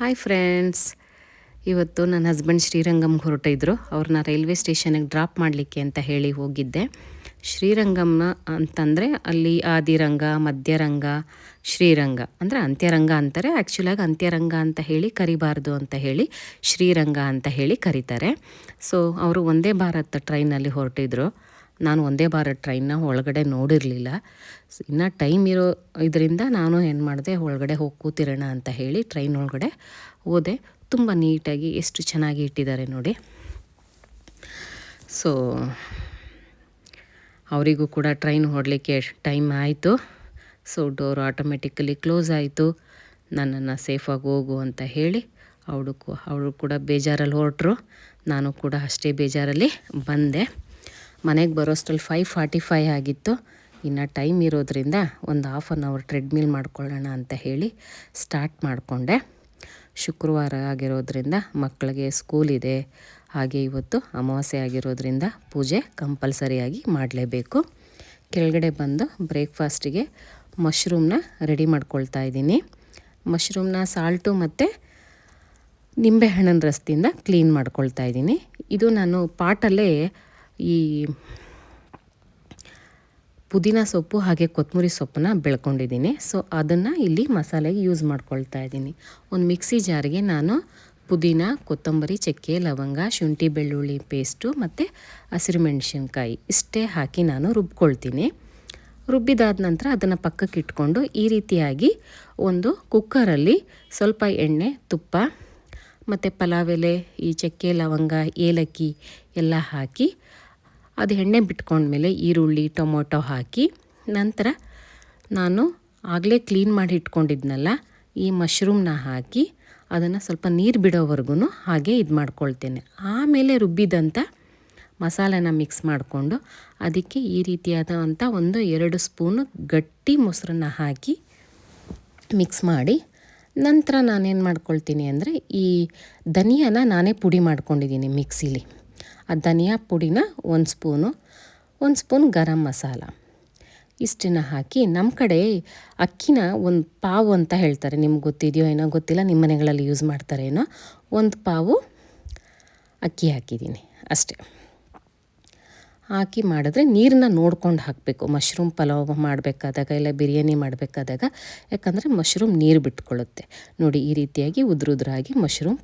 Hi friends ಇವತ್ತು ನನ್ನ husband ಶ್ರೀರಂಗಮ್ಗೆ ಹೊರಟಿದ್ರು ಅವ್ರನ್ನ ರೈಲ್ವೆ ಸ್ಟೇಷನಿಗೆ ಡ್ರಾಪ್ ಮಾಡಲಿಕ್ಕೆ ಅಂತ ಹೇಳಿ ಹೋಗಿದ್ದೆ. ಶ್ರೀರಂಗಂನ ಅಂತಂದರೆ ಅಲ್ಲಿ ಆದಿರಂಗ, ಮಧ್ಯರಂಗ, ಶ್ರೀರಂಗ, ಅಂದರೆ ಅಂತ್ಯರಂಗ ಅಂತಾರೆ. ಆ್ಯಕ್ಚುಲಾಗಿ ಅಂತ್ಯರಂಗ ಅಂತ ಹೇಳಿ ಕರಿಬಾರ್ದು ಅಂತ ಹೇಳಿ ಶ್ರೀರಂಗ ಅಂತ ಹೇಳಿ ಕರೀತಾರೆ. ಸೊ ಅವರು ಒಂದೇ ಭಾರತ್ ಟ್ರೈನಲ್ಲಿ ಹೊರಟಿದ್ರು. ನಾನು ಒಂದೇ ಬಾರ ಟ್ರೈನ್ನ ಒಳಗಡೆ ನೋಡಿರಲಿಲ್ಲ. ಇನ್ನು ಟೈಮ್ ಇರೋ ಇದರಿಂದ ನಾನು ಏನು ಮಾಡಿದೆ, ಒಳಗಡೆ ಹೋಗಿ ಕೂತಿರೋಣ ಅಂತ ಹೇಳಿ ಟ್ರೈನ್ ಒಳಗಡೆ ಹೋದೆ. ತುಂಬ ನೀಟಾಗಿ ಎಷ್ಟು ಚೆನ್ನಾಗಿ ಇಟ್ಟಿದ್ದಾರೆ ನೋಡಿ. ಸೊ ಅವರಿಗೂ ಕೂಡ ಟ್ರೈನ್ ಹೊಡಲಿಕ್ಕೆ ಟೈಮ್ ಆಯಿತು. ಸೊ ಡೋರ್ ಆಟೋಮೆಟಿಕಲಿ ಕ್ಲೋಸ್ ಆಯಿತು. ನನ್ನನ್ನು ಸೇಫಾಗಿ ಹೋಗು ಅಂತ ಹೇಳಿ ಅವಳು ಕೂಡ ಬೇಜಾರಲ್ಲಿ ಹೊರಟ್ರು. ನಾನು ಕೂಡ ಅಷ್ಟೇ ಬೇಜಾರಲ್ಲಿ ಬಂದೆ. ಮನೆಗೆ ಬರೋಷ್ಟರಲ್ಲಿ ಫೈವ್ ಫಾರ್ಟಿ ಫೈ ಆಗಿತ್ತು. ಇನ್ನು ಟೈಮ್ ಇರೋದ್ರಿಂದ ಒಂದು ಹಾಫ್ ಆನ್ ಅವರ್ ಟ್ರೆಡ್ಮಿಲ್ ಮಾಡ್ಕೊಳ್ಳೋಣ ಅಂತ ಹೇಳಿ ಸ್ಟಾರ್ಟ್ ಮಾಡಿಕೊಂಡೆ. ಶುಕ್ರವಾರ ಆಗಿರೋದ್ರಿಂದ ಮಕ್ಕಳಿಗೆ ಸ್ಕೂಲ್ ಇದೆ. ಹಾಗೆ ಇವತ್ತು ಅಮಾವಾಸ್ಯೆ ಆಗಿರೋದ್ರಿಂದ ಪೂಜೆ ಕಂಪಲ್ಸರಿಯಾಗಿ ಮಾಡಲೇಬೇಕು. ಕೆಳಗಡೆ ಬಂದು ಬ್ರೇಕ್ಫಾಸ್ಟಿಗೆ ಮಶ್ರೂಮ್ನ ರೆಡಿ ಮಾಡ್ಕೊಳ್ತಾ ಇದ್ದೀನಿ. ಮಶ್ರೂಮ್ನ ಸಾಲ್ಟು ಮತ್ತು ನಿಂಬೆಹಣ್ಣಿನ ರಸದಿಂದ ಕ್ಲೀನ್ ಮಾಡ್ಕೊಳ್ತಾ ಇದ್ದೀನಿ. ಇದು ನಾನು ಪಾಟಲ್ಲೇ ಈ ಪುದೀನ ಸೊಪ್ಪು ಹಾಗೆ ಕೊತ್ತಂಬರಿ ಸೊಪ್ಪನ್ನ ಬೆಳ್ಕೊಂಡಿದ್ದೀನಿ. ಸೊ ಅದನ್ನು ಇಲ್ಲಿ ಮಸಾಲೆಗೆ ಯೂಸ್ ಮಾಡ್ಕೊಳ್ತಾ ಇದ್ದೀನಿ. ಒಂದು ಮಿಕ್ಸಿ ಜಾರಿಗೆ ನಾನು ಪುದೀನ, ಕೊತ್ತಂಬರಿ, ಚಕ್ಕೆ, ಲವಂಗ, ಶುಂಠಿ, ಬೆಳ್ಳುಳ್ಳಿ ಪೇಸ್ಟು ಮತ್ತು ಹಸಿರು ಮೆಣಸಿನ್ಕಾಯಿ ಇಷ್ಟೇ ಹಾಕಿ ನಾನು ರುಬ್ಕೊಳ್ತೀನಿ. ರುಬ್ಬಿದಾದ ನಂತರ ಅದನ್ನು ಪಕ್ಕಕ್ಕೆ ಇಟ್ಕೊಂಡು ಈ ರೀತಿಯಾಗಿ ಒಂದು ಕುಕ್ಕರಲ್ಲಿ ಸ್ವಲ್ಪ ಎಣ್ಣೆ, ತುಪ್ಪ ಮತ್ತು ಪಲಾವ್ ಎಲೆ, ಈ ಚಕ್ಕೆ, ಲವಂಗ, ಏಲಕ್ಕಿ ಎಲ್ಲ ಹಾಕಿ ಅದು ಎಣ್ಣೆ ಬಿಟ್ಕೊಂಡ್ಮೇಲೆ ಈರುಳ್ಳಿ, ಟೊಮೊಟೊ ಹಾಕಿ ನಂತರ ನಾನು ಆಗಲೇ ಕ್ಲೀನ್ ಮಾಡಿ ಇಟ್ಕೊಂಡಿದ್ನಲ್ಲ, ಈ ಮಶ್ರೂಮ್ನ ಹಾಕಿ ಅದನ್ನು ಸ್ವಲ್ಪ ನೀರು ಬಿಡೋವರೆಗೂ ಹಾಗೆ ಇದು ಮಾಡ್ಕೊಳ್ತೇನೆ. ಆಮೇಲೆ ರುಬ್ಬಿದಂಥ ಮಸಾಲೆನ ಮಿಕ್ಸ್ ಮಾಡಿಕೊಂಡು ಅದಕ್ಕೆ ಈ ರೀತಿಯಾದಂಥ ಒಂದು ಎರಡು ಸ್ಪೂನು ಗಟ್ಟಿ ಮೊಸರನ್ನ ಹಾಕಿ ಮಿಕ್ಸ್ ಮಾಡಿ ನಂತರ ನಾನೇನು ಮಾಡ್ಕೊಳ್ತೀನಿ ಅಂದರೆ ಈ ಧನಿಯಾನ ನಾನೇ ಪುಡಿ ಮಾಡ್ಕೊಂಡಿದ್ದೀನಿ ಮಿಕ್ಸಿಲಿ. ಧನಿಯಾ ಪುಡಿನ ಒಂದು ಸ್ಪೂನು, ಒಂದು ಸ್ಪೂನ್ ಗರಂ ಮಸಾಲ. ಇಷ್ಟನ್ನ ಹಾಕಿ ನಮ್ಮ ಕಡೆ ಅಕ್ಕಿನ ಒಂದು ಪಾವು ಅಂತ ಹೇಳ್ತಾರೆ. ನಿಮ್ಗೆ ಗೊತ್ತಿದೆಯೋ ಏನೋ ಗೊತ್ತಿಲ್ಲ ನಿಮ್ಮ ಮನೆಗಳಲ್ಲಿ ಯೂಸ್ ಮಾಡ್ತಾರೇನೋ ಒಂದು ಪಾವು ಅಕ್ಕಿ ಹಾಕಿದ್ದೀನಿ ಅಷ್ಟೇ. ಹಾಕಿ ಮಾಡಿದ್ರೆ ನೀರನ್ನ ನೋಡ್ಕೊಂಡು ಹಾಕಬೇಕು. ಮಶ್ರೂಮ್ ಪಲಾವ್ ಮಾಡಬೇಕಾದಾಗ ಇಲ್ಲ ಬಿರಿಯಾನಿ ಮಾಡಬೇಕಾದಾಗ, ಯಾಕಂದರೆ ಮಶ್ರೂಮ್ ನೀರು ಬಿಟ್ಕೊಳ್ಳುತ್ತೆ ನೋಡಿ ಈ ರೀತಿಯಾಗಿ ಉದ್ರುದ್ರಾಗಿ ಮಶ್ರೂಮ್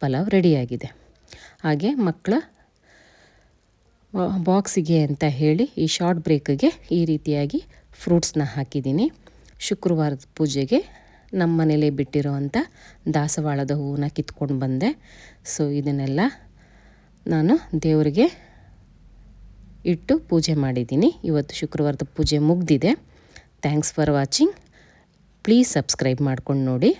ಪಲಾವ್ ರೆಡಿಯಾಗಿದೆ ಹಾಗೆ ಮಕ್ಕಳ ಬಾಕ್ಸಿಗೆ ಅಂತ ಹೇಳಿ ಈ ಶಾರ್ಟ್ ಬ್ರೇಕ್ಗೆ ಈ ರೀತಿಯಾಗಿ ಫ್ರೂಟ್ಸ್ನ ಹಾಕಿದ್ದೀನಿ. ಶುಕ್ರವಾರದ ಪೂಜೆಗೆ ನಮ್ಮ ಮನೇಲೇ ಬಿಟ್ಟಿರೋವಂಥ ದಾಸವಾಳದ ಹೂವನ್ನ ಕಿತ್ಕೊಂಡು ಬಂದೆ. ಸೊ ಇದನ್ನೆಲ್ಲ ನಾನು ದೇವರಿಗೆ ಇಟ್ಟು ಪೂಜೆ ಮಾಡಿದ್ದೀನಿ. ಇವತ್ತು ಶುಕ್ರವಾರದ ಪೂಜೆ ಮುಗ್ದಿದೆ. Thanks for watching please subscribe ಮಾಡ್ಕೊಂಡು ನೋಡಿ.